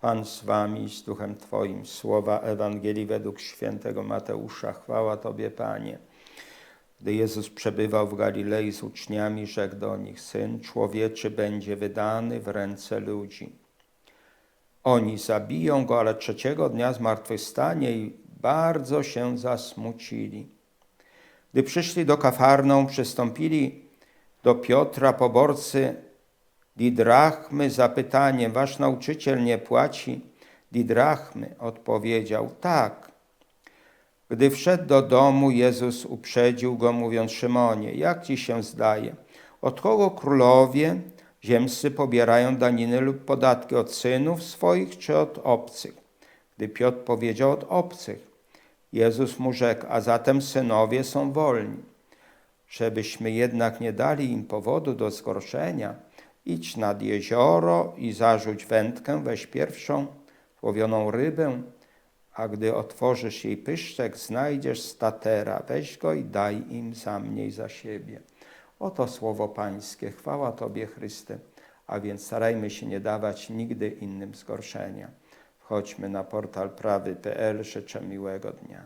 Pan z wami z duchem Twoim. Słowa Ewangelii według świętego Mateusza. Chwała Tobie, Panie. Gdy Jezus przebywał w Galilei z uczniami, rzekł do nich: Syn człowieczy będzie wydany w ręce ludzi. Oni zabiją go, ale trzeciego dnia zmartwychwstanie i bardzo się zasmucili. Gdy przyszli do Kafarną, przystąpili do Piotra poborcy didrachmy zapytaniem, wasz nauczyciel nie płaci didrachmy? Odpowiedział, tak. Gdy wszedł do domu, Jezus uprzedził go, mówiąc, Szymonie, jak ci się zdaje? Od kogo królowie ziemscy pobierają daniny lub podatki? Od synów swoich czy od obcych? Gdy Piotr powiedział od obcych, Jezus mu rzekł, a zatem synowie są wolni. Żebyśmy jednak nie dali im powodu do zgorszenia, idź nad jezioro i zarzuć wędkę, weź pierwszą złowioną rybę, a gdy otworzysz jej pyszczek, znajdziesz statera, weź go i daj im za mnie i za siebie. Oto słowo Pańskie, chwała Tobie Chryste, a więc starajmy się nie dawać nigdy innym zgorszenia. Wchodźmy na portal prawy.pl, życzę miłego dnia.